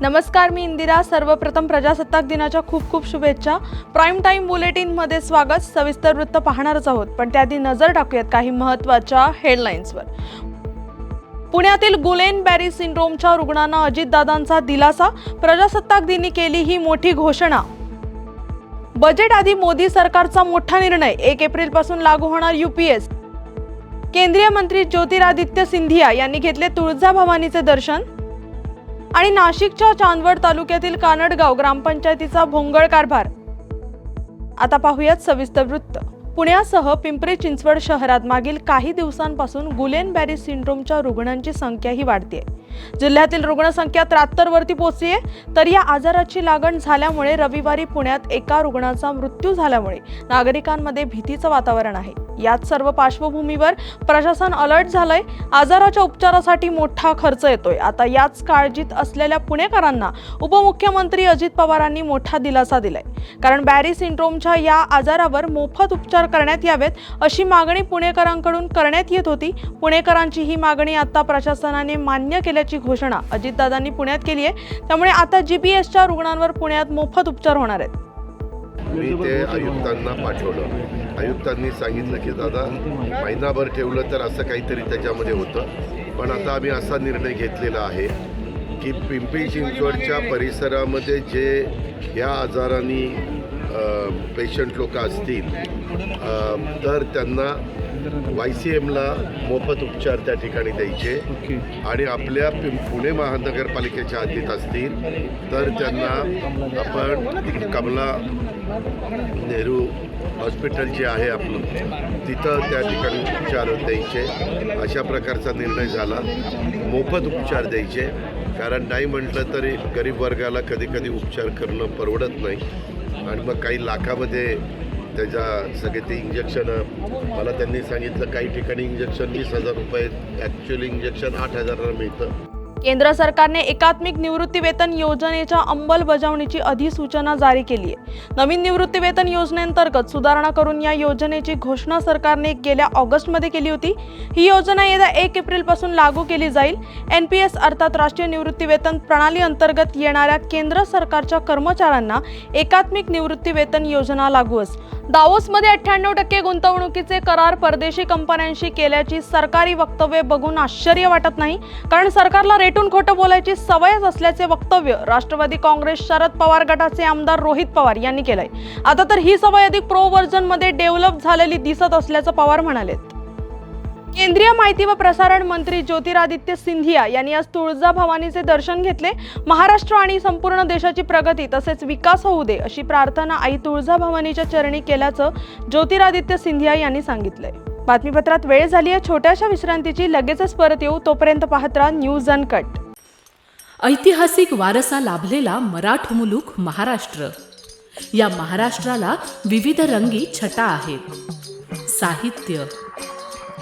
नमस्कार मी इंदिरा सर्वप्रथम प्रजासत्ताक दिनाच्या खूप खूप शुभेच्छा. प्राईम टाईम बुलेटिनमध्ये स्वागत. सविस्तर वृत्त पाहणारच आहोत पण त्याआधी नजर टाकूयात काही महत्त्वाच्या हेडलाईन्सवर पुण्यातील गुलेन बॅरी सिंड्रोमच्या रुग्णांना अजितदादांचा दिलासा. प्रजासत्ताक दिनी केली ही मोठी घोषणा. बजेट आधी मोदी सरकारचा मोठा निर्णय. एक एप्रिलपासून लागू होणार युपीएस केंद्रीय मंत्री ज्योतिरादित्य सिंधिया यांनी घेतले तुळजाभवानीचे दर्शन. आणि नाशिकच्या चांदवड तालुक्यातील कानडगाव ग्रामपंचायतीचा भोंगळ कारभार. आता पाहूयात सविस्तर वृत्त. पुण्यासह पिंपरी चिंचवड शहरात मागील काही दिवसांपासून गुलेन बॅरी सिंड्रोमच्या रुग्णांची संख्याही वाढते जिल्ह्यातील रुग्णसंख्या त्र्याहत्तर वरती पोहोचली आहे. तर या आजाराची लागण झाल्यामुळे रविवारी पुण्यात एका रुग्णाचा मृत्यू झाल्यामुळे नागरिकांमध्ये भीतीचं वातावरण आहे. याच सर्व पार्श्वभूमीवर प्रशासन अलर्ट झालंय. आजाराच्या उपचारासाठी मोठा खर्च येतोय. आता याच काळजीत असलेल्या पुणेकरांना उपमुख्यमंत्री अजित पवारांनी मोठा दिलासा दिलाय. कारण बॅरी सिंड्रोमच्या या आजारावर मोफत उपचार करण्यात यावेत अशी मागणी पुणेकरांकडून करण्यात येत होती. पुणेकरांची ही मागणी आता प्रशासनाने मान्य केली केल्याची घोषणा अजितदादांनी पुण्यात केली आहे. त्यामुळे आता जीपीएसच्या रुग्णांवर पुण्यात मोफत उपचार होणार आहेत. मी ते आयुक्तांना पाठवलं. आयुक्तांनी सांगितलं की दादा महिनाभर ठेवलं तर असं काहीतरी त्याच्यामध्ये होतं. पण आता आम्ही असा निर्णय घेतलेला आहे की पिंपरी चिंचवडच्या परिसरामध्ये जे या आजाराने पेशंट लोक असतील तर त्यांना वाय सी एमला मोफत उपचार त्या ठिकाणी द्यायचे. आणि आपल्या पुणे महानगरपालिकेच्या हद्दीत असतील तर त्यांना आपण कमला नेहरू हॉस्पिटल जे आहे आपलं तिथं त्या ठिकाणी उपचार द्यायचे. अशा प्रकारचा निर्णय झाला. मोफत उपचार द्यायचे. कारण नाही म्हटलं तरी गरीब वर्गाला कधी कधी उपचार करणं परवडत नाही. आणि मग काही लाखामध्ये त्याच्या सगळे ते इंजेक्शन मला त्यांनी सांगितलं काही ठिकाणी इंजेक्शन वीस हजार रुपये ॲक्च्युअली इंजेक्शन आठ हजाराला मिळतं. केंद्र सरकारने एकात्मिक निवृत्ती वेतन योजनेच्या अंमलबजावणीची अधिसूचना जारी केली आहे. नवीन निवृत्ती वेतन योजनेअंतर्गत सुधारणा करून या योजनेची घोषणा सरकारने गेल्या ऑगस्टमध्ये केली होती. ही योजना येत्या एक एप्रिलपासून लागू केली जाईल. एन पी एस अर्थात राष्ट्रीय निवृत्ती वेतन प्रणाली अंतर्गत येणाऱ्या केंद्र सरकारच्या कर्मचाऱ्यांना एकात्मिक निवृत्ती वेतन योजना लागू अस दावोसमध्ये अठ्ठ्याण्णव टक्के गुंतवणुकीचे करार परदेशी कंपन्यांशी केल्याची सरकारी वक्तव्य बघून आश्चर्य वाटत नाही. कारण सरकारला रेटून खोटं बोलायची सवयच असल्याचे वक्तव्य राष्ट्रवादी काँग्रेस शरद पवार गटाचे आमदार रोहित पवार यांनी केलंय. आता तर ही सवय अधिक प्रो व्हर्जनमध्ये डेव्हलप झालेली दिसत असल्याचं पवार म्हणालेत. केंद्रीय माहिती व प्रसारण मंत्री ज्योतिरादित्य सिंधिया यांनी आज तुळजाभवानीचे दर्शन घेतले. महाराष्ट्र आणि संपूर्ण देशाची प्रगती तसेच विकास होऊ दे अशी प्रार्थना आई तुळजाभवानीच्या चरणी केल्याचं ज्योतिरादित्य सिंधिया यांनी सांगितलंय. बातमीपत्रात वेळ झाली आहे. छोट्याशा विश्रांतीची लगेचच परत येऊ. तोपर्यंत पाहत राहा न्यूज अनकट. ऐतिहासिक वारसा लाभलेला मराठ मुलूक महाराष्ट्र. या महाराष्ट्राला विविध रंगी छटा आहेत. साहित्य.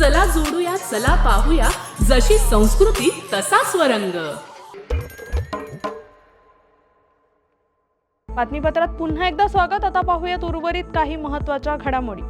चला जोडूया चला पाहूया. जशी संस्कृती तसा स्वरंग बातमीपत्रात पुन्हा एकदा स्वागत. आता पाहूयात उर्वरित काही महत्त्वाच्या घडामोडी.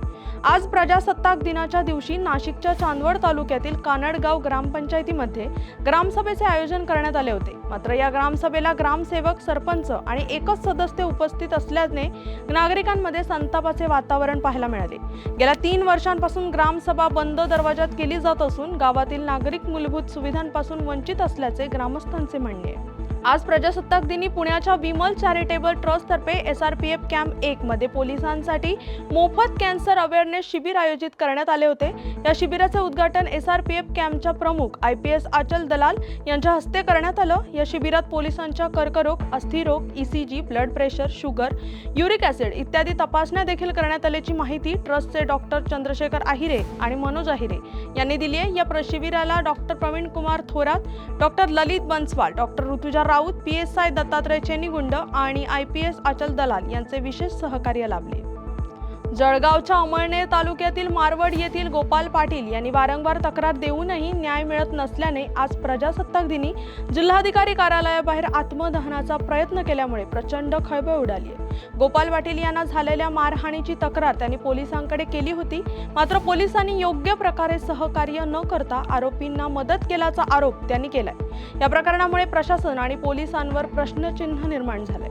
आज प्रजासत्ताक दिनाच्या दिवशी नाशिकच्या चांदवड तालुक्यातील कानडगाव ग्रामपंचायतीमध्ये ग्रामसभेचे आयोजन करण्यात आले होते. मात्र या ग्रामसभेला ग्रामसेवक सरपंच आणि एकच सदस्य उपस्थित असल्याने नागरिकांमध्ये संतापाचे वातावरण पाहायला मिळाले. गेल्या तीन वर्षांपासून ग्रामसभा बंद दरवाजात केली जात असून गावातील नागरिक मूलभूत सुविधांपासून वंचित असल्याचे ग्रामस्थांचे म्हणणे आहे. आज प्रजासत्ताक दिनी पुण्याच्या Vimal charitable ट्रस्टतर्फे S R P F camp एक मध्ये पोलिसांसाठी मोफत कॅन्सर अवेअरनेस शिबिर आयोजित करण्यात आले होते. या शिबिराचे उद्घाटन एस आर पी एफ कॅम्पच्या प्रमुख आय पी एस आचल दलाल यांच्या हस्ते करण्यात आलं. या शिबिरात पोलिसांच्या कर्करोग अस्थिरोग ECG blood pressure sugar uric acid इत्यादी तपासण्या देखील करण्यात आल्याची माहिती ट्रस्टचे डॉक्टर चंद्रशेखर आहिरे आणि मनोज आहिरे यांनी दिली आहे. या प्रशिबिराला doctor Praveen Kumar Thorat doctor Lalit Banswal doctor Rutuja Raut P S I Dattatray Chenigund आणि आय पी एस अचल दलाल यांचे विशेष सहकार्य लाभले. जळगावच्या अमळनेर तालुक्यातील मारवड येथील गोपाल पाटील यांनी वारंवार तक्रार देऊनही न्याय मिळत नसल्याने आज प्रजासत्ताक दिनी जिल्हाधिकारी कार्यालयाबाहेर आत्मदहनाचा प्रयत्न केल्यामुळे प्रचंड खळबळ उडाली आहे. गोपाल पाटील यांना झालेल्या मारहाणीची तक्रार त्यांनी पोलिसांकडे केली होती. मात्र पोलिसांनी योग्य प्रकारे सहकार्य न करता आरोपींना मदत केल्याचा आरोप त्यांनी केलाय. या प्रकरणामुळे प्रशासन आणि पोलिसांवर प्रश्नचिन्ह निर्माण झालंय.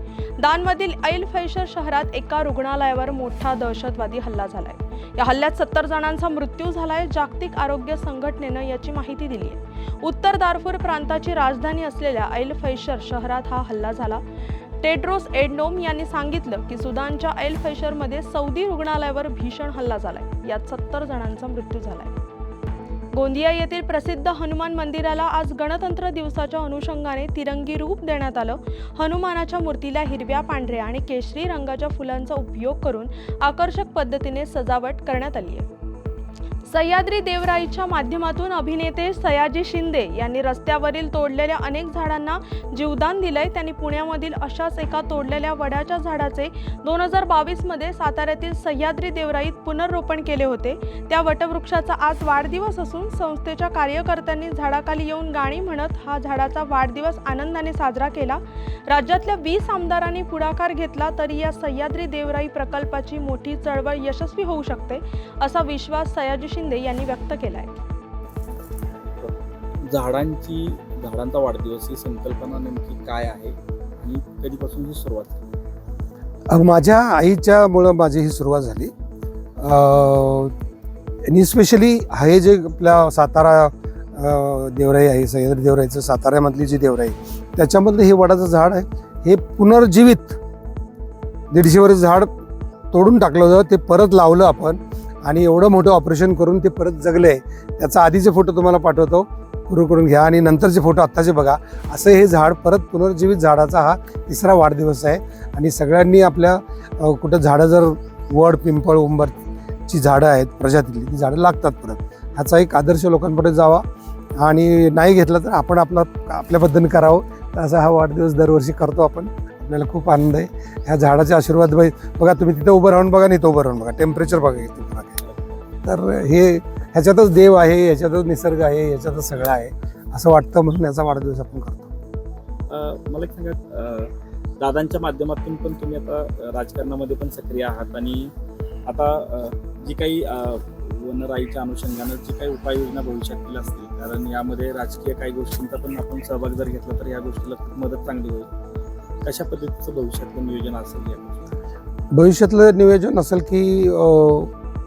दानमधील ऐल फैशर शहरात एका रुग्णालयावर मोठा दहशतवादी हल्ला झालाय. या हल्ल्यात सत्तर जणांचा मृत्यू झालाय जागतिक आरोग्य संघटनेनं याची माहिती दिली आहे. उत्तर दारफूर प्रांताची राजधानी असलेल्या ऐल फैशर शहरात हा हल्ला झाला. टेड्रोस एडनोम यांनी सांगितलं की सुदानच्या ऐल फैशरमध्ये सौदी रुग्णालयावर भीषण हल्ला झालाय. यात सत्तर जणांचा मृत्यू झालाय. गोंदिया येथील प्रसिद्ध हनुमान मंदिराला आज गणतंत्र दिवसाच्या अनुषंगाने तिरंगी रूप देण्यात आलं. हनुमानाच्या मूर्तीला हिरव्या पांढऱ्या आणि केशरी रंगाच्या फुलांचा उपयोग करून आकर्षक पद्धतीने सजावट करण्यात आली आहे. सह्याद्री देवराईच्या माध्यमातून अभिनेते सयाजी शिंदे यांनी रस्त्यावरील तोडलेल्या अनेक झाडांना जीवदान दिलंय. त्यांनी पुण्यामधील अशाच एका तोडलेल्या वडाच्या झाडाचे दोन हजार बावीसमध्ये साताऱ्यातील सह्याद्री देवराईत पुनर्रोपण केले होते. त्या वटवृक्षाचा आज वाढदिवस असून संस्थेच्या कार्यकर्त्यांनी झाडाखाली येऊन गाणी म्हणत हा झाडाचा वाढदिवस आनंदाने साजरा केला. राज्यातल्या वीस आमदारांनी पुढाकार घेतला तरी या सह्याद्री देवराई प्रकल्पाची मोठी चळवळ यशस्वी होऊ शकते असा विश्वास सयाजी शिंदे यांनी व्यक्त केलाय. झाडांची झाडांचा वाढदिवस ही संकल्पना नेमकी काय आहे? आणि कधीपासून ही सुरुवात झाली? अग माझ्या आईच्यामुळं माझी ही सुरुवात झाली. अं, आणि स्पेशली हे जे आपल्या सातारा देवराई आहे सह्याद्री देवराईचं साताऱ्यामधली जी देवराई त्याच्यामधलं हे वडाचं झाड आहे हे पुनर्जीवित दीडशे वर्ष झाड तोडून टाकलं होतं ते परत लावलं आपण. आणि एवढं मोठं ऑपरेशन करून ते परत जगले त्याचा आधीचे फोटो तुम्हाला पाठवतो. पूर्ण करून घ्या आणि नंतरचे फोटो आत्ताचे बघा. असं हे झाड परत पुनर्जीवित झाडाचा हा तिसरा वाढदिवस आहे. आणि सगळ्यांनी आपल्या कुठं झाडं जर वड पिंपळ उंबरची झाडं आहेत प्रजातीतली ती झाडं लागतात परत. ह्याचा एक आदर्श लोकांपुढे जावा. आणि नाही घेतला तर आपण आपला आपल्या पद्धतीने करावं असा हा वाढदिवस दरवर्षी करतो आपण. आपल्याला खूप आनंद आहे. ह्या झाडाचे आशीर्वाद बाई बघा तुम्ही तिथं उभं राहून बघा नाही इथं उभं राहून बघा. टेम्परेचर बघा किती बघा तर हे ह्याच्यातच देव आहे ह्याच्यातच निसर्ग आहे ह्याच्यातच सगळं आहे. असं वाटतं म्हणून याचा वाढदिवस आपण करतो. मला एक सांगा दादांच्या माध्यमातून पण तुम्ही आता राजकारणामध्ये पण सक्रिय आहात आणि आता जी काही वनराईच्या अनुषंगानं जी काही उपाययोजना भविष्यातील असतील कारण यामध्ये राजकीय काही गोष्टींचा पण आपण सहभाग जर घेतला तर या गोष्टीला खूप मदत चांगली होईल. कशा पद्धतीचं भविष्यातलं नियोजन असेल भविष्यातलं नियोजन असेल की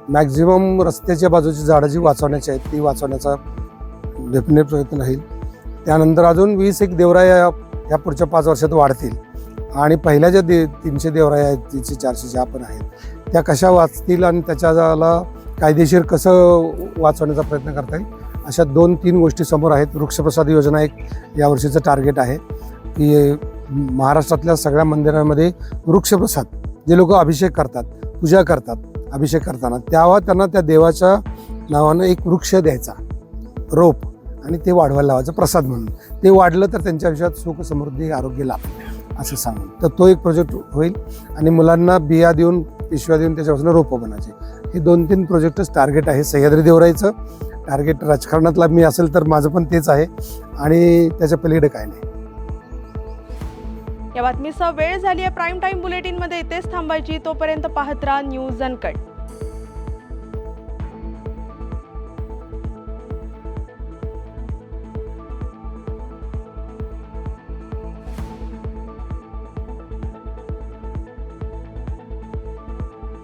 मॅक्झिमम रस्त्याच्या बाजूची झाडं जी वाचवण्याची आहेत ती वाचवण्याचा डेफिनेट प्रयत्न राहील. त्यानंतर अजून वीस एक देवराया ह्या पुढच्या पाच वर्षात वाढतील. आणि पहिल्या ज्या दे तीनशे देवराया आहेत तीनशे चारशे ज्या पण आहेत त्या कशा वाचतील आणि त्याच्याला कायदेशीर कसं वाचवण्याचा प्रयत्न करता येईल अशा दोन तीन गोष्टी समोर आहेत. वृक्षप्रसाद योजना एक यावर्षीचं टार्गेट आहे की महाराष्ट्रातल्या सगळ्या मंदिरांमध्ये वृक्षप्रसाद जे लोक अभिषेक करतात पूजा करतात अभिषेक करताना त्यावा त्यांना त्या देवाच्या नावानं एक वृक्ष द्यायचा रोप आणि ते वाढवायला लावायचं प्रसाद म्हणून. ते वाढलं तर त्यांच्या आयुष्यात सुख समृद्धी आरोग्य लाभ असं सांगून. तर तो एक प्रोजेक्ट होईल आणि मुलांना बिया देऊन पिशव्या देऊन त्याच्यापासून रोपं बनायचे. हे दोन तीन प्रोजेक्टच टार्गेट आहे सह्याद्री देवरायचं टार्गेट राजकारणातला मी असेल तर माझं पण तेच आहे आणि त्याच्या पलीकडे काय नाही. या बातमीसह वेळ झाली आहे. प्राईम टाईम बुलेटिनमध्ये इथेच थांबायची. तोपर्यंत पाहत राहा न्यूज अनकट